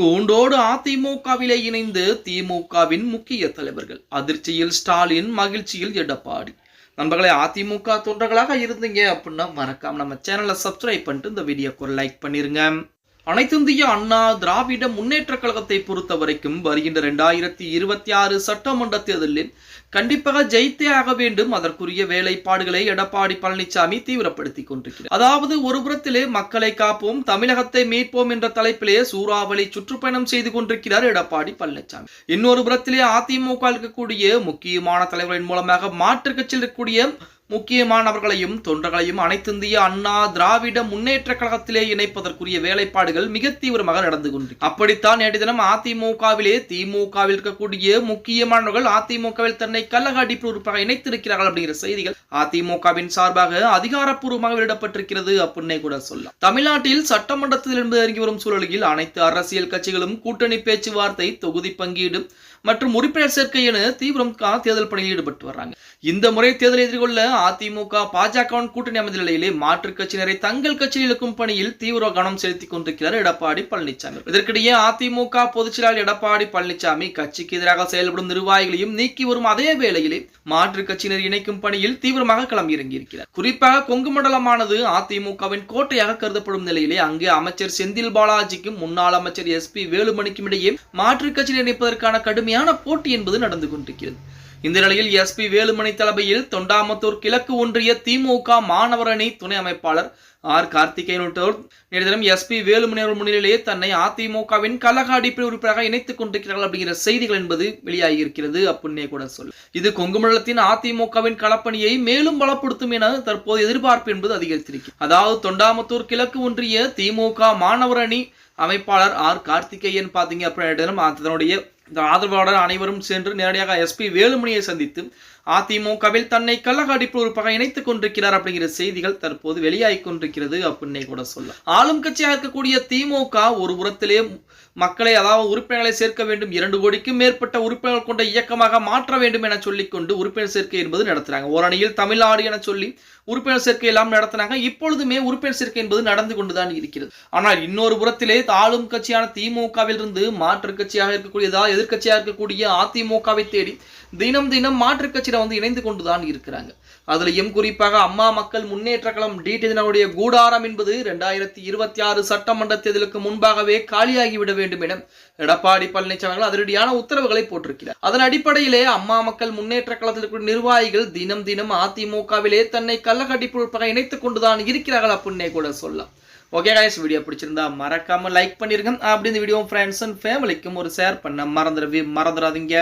கூண்டோடு அதிமுகவிலே இணைந்து திமுகவின் முக்கிய தலைவர்கள். அதிர்ச்சியில் ஸ்டாலின் மகிழ்ச்சியில் எடப்பாடி. நண்பர்களே அதிமுக தொண்டர்களாக இருந்தீங்க அப்படின்னா மறக்காம நம்ம சேனலை சப்ஸ்கிரைப் பண்ணிட்டு இந்த வீடியோக்கு ஒரு லைக் பண்ணிருங்க. அனைத்திந்திய அண்ணா திராவிட முன்னேற்ற கழகத்தை பொறுத்த வரைக்கும் வருகின்ற இரண்டாயிரத்தி இருபத்தி ஆறு சட்டமன்ற தேர்தலில் கண்டிப்பாக ஜெயித்தே ஆக வேண்டும். அதற்குரிய வேலைப்பாடுகளை எடப்பாடி பழனிசாமி தீவிரப்படுத்திக் கொண்டிருக்கிறார். அதாவது ஒரு புறத்திலே மக்களை காப்போம் தமிழகத்தை மீட்போம் என்ற தலைப்பிலே சூறாவளி சுற்றுப்பயணம் செய்து கொண்டிருக்கிறார் எடப்பாடி பழனிசாமி. இன்னொரு புறத்திலே அதிமுக இருக்கக்கூடிய முக்கியமான தலைவர்களின் மூலமாக மாற்று கட்சியில் இருக்கக்கூடிய முக்கியமானவர்களையும் தொண்டர்களையும் அனைத்திந்திய அண்ணா திராவிட முன்னேற்ற கழகத்திலே இணைப்பதற்குரிய வேலைப்பாடுகள் மிக தீவிரமாக நடந்து கொண்டு அப்படித்தான் நேற்று தினம் அதிமுகவிலே திமுகவில் இருக்கக்கூடிய முக்கியமானவர்கள் அதிமுகவில் தன்னை கள்ளக அடிப்பு உறுப்பாக இணைத்திருக்கிறார்கள் அப்படிங்கிற செய்திகள் அதிமுகவின் சார்பாக அதிகாரப்பூர்வமாக வெளியிடப்பட்டிருக்கிறது அப்படின்னே கூட சொல்லலாம். தமிழ்நாட்டில் சட்டமன்றத்தில் இருந்து இறங்கி வரும் சூழலில் அனைத்து அரசியல் கட்சிகளும் கூட்டணி பேச்சுவார்த்தை தொகுதி பங்கீடு மற்றும் உறுப்பினர் சேர்க்கை என தீவிரம் தேர்தல் பணியில் ஈடுபட்டு வர்றாங்க. இந்த முறை தேர்தலை எதிர்கொள்ள அதிமுக பாஜகவின் கூட்டணி அமைந்த நிலையிலே மாற்றுக் கட்சியினரை தங்கள் கட்சியில் இழுக்கும் பணியில் தீவிர கவனம் செலுத்திக் கொண்டிருக்கிறார் எடப்பாடி பழனிசாமி. இதற்கிடையே அதிமுக பொதுச்செயலாளர் எடப்பாடி பழனிசாமி கட்சிக்கு எதிராக செயல்படும் நிர்வாகிகளையும் நீக்கி வரும் அதே வேளையிலே மாற்றுக் கட்சியினர் இணைக்கும் பணியில் தீவிரமாக களம் குறிப்பாக கொங்கு மண்டலமானது அதிமுகவின் கோட்டையாக கருதப்படும் நிலையிலே அங்கே அமைச்சர் செந்தில் பாலாஜிக்கும் முன்னாள் அமைச்சர் எஸ் பி வேலுமணிக்கும் இடையே மாற்றுக் கட்சியினர் இணைப்பதற்கான கடுமை கடுமையான போட்டி என்பது நடந்து கொண்டிருக்கிறது. இந்த நிலையில் எஸ்பி வேலுமணி தலைமையில் தொண்டாமத்தூர் கிழக்கு ஒன்றிய திமுக மாணவர் அணி துணை அமைப்பாளர் ஆர் கார்த்திகேயன் உள்ளிட்டோர் நேற்று தினம் எஸ்பி வேலுமணி அவர்கள் முன்னிலையிலே தன்னை அதிமுகவின் கழக அடிப்படை உறுப்பினராக இணைத்துக் கொண்டிருக்கிறார்கள் அப்படிங்கிற செய்திகள் என்பது வெளியாகி இருக்கிறது அப்படின்னே கூட சொல். இது கொங்குமண்டலத்தின் அதிமுகவின் களப்பணியை மேலும் பலப்படுத்தும் என தற்போது எதிர்பார்ப்பு என்பது அதிகரித்திருக்கிறது. அதாவது தொண்டாமத்தூர் கிழக்கு ஒன்றிய திமுக மாணவர் அணி அமைப்பாளர் ஆர் கார்த்திகேயன் பார்த்தீங்க அப்படின்னா அதனுடைய இந்த ஆதரவாளர் அனைவரும் சென்று நேரடியாக எஸ்பி வேலுமணியை சந்தித்து அதிமுகவில் தன்னை கள்ளக அடிப்பு இணைத்துக் கொண்டிருக்கிறார் அப்படிங்கிற செய்திகள் தற்போது வெளியாகி கொண்டிருக்கிறது அப்படின்னே கூட சொல்ல ஆளும் கட்சியாக இருக்கக்கூடிய திமுக ஒரு புறத்திலே மக்களை அதாவது உறுப்பினர்களை சேர்க்க வேண்டும். இரண்டு கோடிக்கும் மேற்பட்ட உறுப்பினர்கள் கொண்ட இயக்கமாக மாற்ற வேண்டும் என சொல்லிக்கொண்டு உறுப்பினர் சேர்க்கை என்பது நடத்துறாங்க. ஓரணியில் தமிழ்நாடு என சொல்லி உறுப்பினர் சேர்க்கை எல்லாம் நடத்தினாங்க இப்பொழுதுமே உறுப்பினர் சேர்க்கை என்பது நடந்து கொண்டுதான் இருக்கிறது. ஆனால் இன்னொரு புறத்திலே ஆளும் கட்சியான திமுகவில் இருந்து மாற்றுக் கட்சியாக இருக்கக்கூடியதா எதிர்கட்சியாக இருக்கக்கூடிய அதிமுகவை தேடி தினம் தினம் மாற்றுக் கட்சியில் வந்து இணைந்து கொண்டு தான் இருக்கிறாங்க அதுலயும் குறிப்பாக அம்மா மக்கள் முன்னேற்ற கழகம் டிடினுடைய கூடாரம் என்பது இரண்டாயிரத்தி இருபத்தி ஆறு சட்டமன்ற தேர்தலுக்கு முன்பாகவே காலியாகிவிட வேண்டும் என எடப்பாடி பழனிசாமி அவர்கள் அதிரடியான உத்தரவுகளை போட்டிருக்கிறார். அதன் அடிப்படையிலே அம்மா மக்கள் முன்னேற்ற கழகத்தில் நிர்வாகிகள் தினம் தினம் அதிமுகவிலே தன்னை கள்ளக்கடிப்பு இணைத்துக் கொண்டுதான் இருக்கிறார்கள் அப்படின்னே கூட சொல்லலாம். ஓகே கைஸ் வீடியோ பிடிச்சிருந்தா மறக்காம லைக் பண்ணிருங்க. அப்படி இந்த வீடியோ ஃப்ரெண்ட்ஸ் அண்ட் ஃபேமிலிக்கும் ஒரு ஷேர் பண்ண மறந்துடவே மறந்துடாதீங்க.